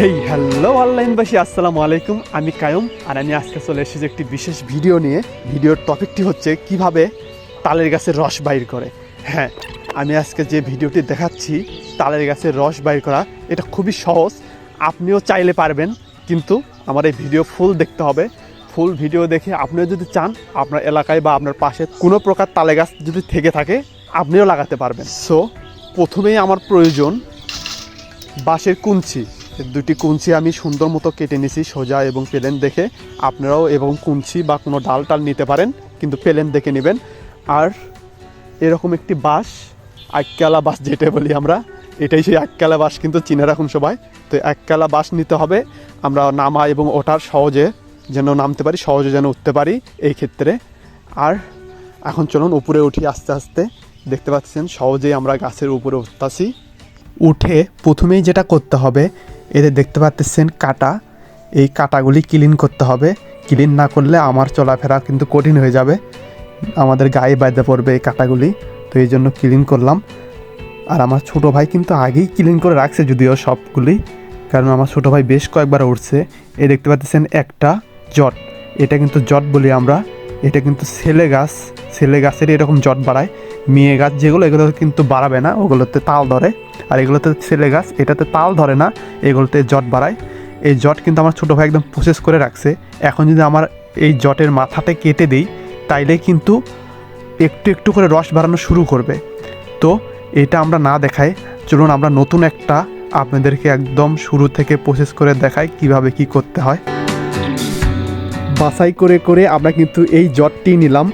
Hey hello অনলাইনবাসী আসসালামু আলাইকুম। আমি কায়ম, আর আমি আজকে চলে এসেছি একটি বিশেষ ভিডিও নিয়ে। ভিডিওর টপিকটি হচ্ছে কীভাবে তালের গাছের রস বাইর করে। হ্যাঁ আমি আজকে যে ভিডিওটি দেখাচ্ছি, তালের গাছের রস বাইর করা, এটা খুবই সহজ। আপনিও চাইলে পারবেন, কিন্তু আমার এই ভিডিও ফুল দেখতে হবে। ফুল ভিডিও দেখে আপনিও যদি চান, আপনার এলাকায় বা আপনার পাশে কোনো প্রকার তালে গাছ যদি থেকে থাকে, আপনিও লাগাতে পারবেন। সো প্রথমেই আমার প্রয়োজন বাঁশের কুঞ্চি। দুটি কুঞ্চি আমি সুন্দর মতো কেটে নিয়েছি সোজা এবং প্লেন দেখে। আপনারাও এবং কুঞ্চি বা কোনো ডাল টাল নিতে পারেন, কিন্তু প্লেন দেখে নেবেন। আর এরকম একটি বাঁশ আক্কালা বাঁশ যেটা বলি আমরা, এটাই সেই আক্কালা বাঁশ কিন্তু চিনে রাখুন সবাই। তো আক্কালা বাঁশ নিতে হবে, আমরা নামা এবং ওঠার সহজে যেন নামতে পারি, সহজে যেন উঠতে পারি এই ক্ষেত্রে। আর এখন চলুন উপরে উঠি আস্তে আস্তে। দেখতে পাচ্ছেন, সহজেই আমরা গাছের উপরে উঠতাছি। উঠে প্রথমেই যেটা করতে হবে এদের দেখতে পাচ্ছেন কাটা। এই কাটাগুলি ক্লিন করতে হবে। ক্লিন না করলে আমার চলাফেরা কিন্তু কঠিন হয়ে যাবে। আমাদের গায়ে বাঁধতে পড়বে এই কাটাগুলি। তো এই জন্য ক্লিন করলাম। আর আমার ছোট ভাই কিন্তু আগেই ক্লিন করে রাখছে যদিও সবগুলি। কারণ আমার ছোট ভাই বেশ কয়েকবার উঠছে এ দেখতে পাচ্ছেন একটা জট। এটা কিন্তু জট বলি আমরা। এটা কিন্তু ছেলে গাছ, ছেলে গাছের এরকম জট বাড়ায়। মেয়ে গাছ যেগুলো, এগুলো কিন্তু বাড়াবে না, ওগুলোতে তাল ধরে। আর এগুলোতে ছেলে গাছ, এটাতে তাল ধরে না, এগুলোতে জট বাড়ায়। এই জট কিন্তু আমার ছোটো ভাই একদম প্রসেস করে রাখছে। এখন যদি আমার এই জটের মাথাটা কেটে দিই, তাইলে কিন্তু একটু একটু করে রস বাড়ানো শুরু করবে। তো এটা আমরা না দেখাই। চলুন আমরা নতুন একটা আপনাদেরকে একদম শুরু থেকে প্রসেস করে দেখাই কীভাবে কি করতে হয়। বাছাই করে করে আমরা কিন্তু এই জটটি নিলাম।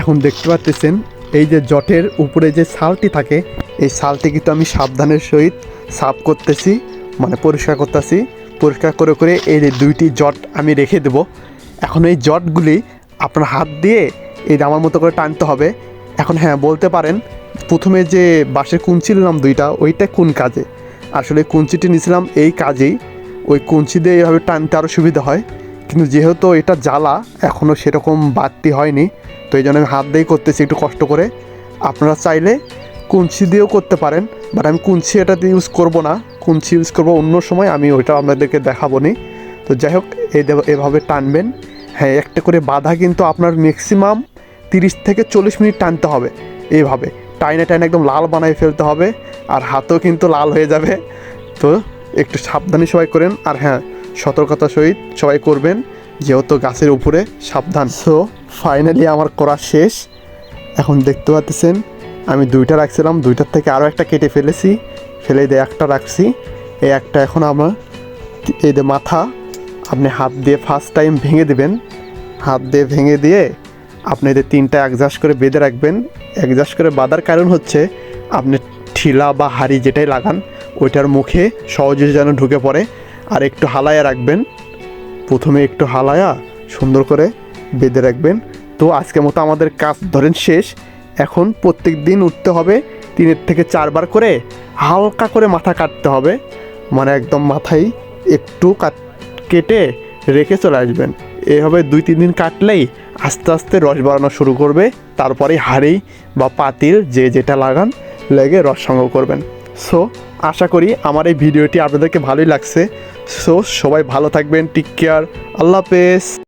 এখন দেখতে পাচ্ছেন এই যে জটের উপরে যে ছালটি থাকে, এই ছালটি কিন্তু আমি সাবধানের সহিত সাফ করতেছি মানে পরিষ্কার করতেছি। পরিষ্কার করে করে এই যে দুইটি জট আমি রেখে দেব। এখন এই জটগুলি আপনার হাত দিয়ে এই আমার মতো করে টানতে হবে। এখন হ্যাঁ বলতে পারেন, প্রথমে যে বাঁশের কুঞ্চি নিলাম দুইটা, ওইটা কোন কাজে? আসলে কুঞ্চিটি নিয়েছিলাম এই কাজেই। ওই কুঞ্চি দিয়ে এইভাবে টানতে আরও সুবিধা হয়। কিন্তু যেহেতু এটা জ্বালা এখনও সেরকম বাড়তি হয়নি, তো এই জন্য আমি হাত দিয়েই করতেছি একটু কষ্ট করে। আপনারা চাইলে কুঞ্চি দিয়েও করতে পারেন বাট আমি কুঞ্চি এটাতে ইউজ করব না। কুঞ্চি ইউজ করব অন্য সময়, আমি ওইটা আপনাদেরকে দেখাবো নি তো যাই হোক এভাবে টানবেন। হ্যাঁ একটা করে বাধা কিন্তু আপনার ম্যাক্সিমাম তিরিশ থেকে চল্লিশ মিনিট টানতে হবে এইভাবে টাইনে টাইনে একদম লাল বানায় ফেলতে হবে, আর হাতও কিন্তু লাল হয়ে যাবে। তো একটু সাবধানে সবাই করেন, আর হ্যাঁ সতর্কতার সহিত সবাই করবেন, যেহেতু গাছের উপরে সাবধান। সো ফাইনালি আমার করা শেষ। এখন দেখতে পাচ্ছেন, আমি দুইটা রাখছিলাম, দুইটার থেকে আরও একটা কেটে ফেলেছি। ফেলে দিয়ে একটা রাখছি। এই একটা এখন আমার এই যে মাথা, আপনি হাত দিয়ে ফার্স্ট টাইম ভেঙে দেবেন। হাত দিয়ে ভেঙে দিয়ে আপনি এদের তিনটা অ্যাডজাস্ট করে বেঁধে রাখবেন। অ্যাডজাস্ট করে বাঁধার কারণ হচ্ছে, আপনি ঠিলা বা হাড়ি যেটাই লাগান, ওইটার মুখে সহজে যেন ঢুকে পড়ে। আর একটু হালায়া রাখবেন। প্রথমে একটু হালায়া, সুন্দর করে বেঁধে রাখবেন। তো আজকের মতো আমাদের কাজ ধরেন শেষ। এখন প্রত্যেক দিন উঠতে হবে, তিনের থেকে চারবার করে হালকা করে মাথা কাটতে হবে। মানে একদম মাথায় একটু কাট, কেটে রেখে চলে আসবেন। এভাবে দুই, তিন দিন কাটলেই আস্তে আস্তে রস বাড়ানো শুরু করবে। তারপরে হাঁড়ি বা পাতিল যে যেটা লাগান, লেগে রস সংগ্রহ করবেন। সো আশা করি আমার এই ভিডিওটি আপনাদেরকে ভালোই লাগছে। সো সবাই ভালো থাকবেন টিক কেয়ার আল্লাহ হাফেজ।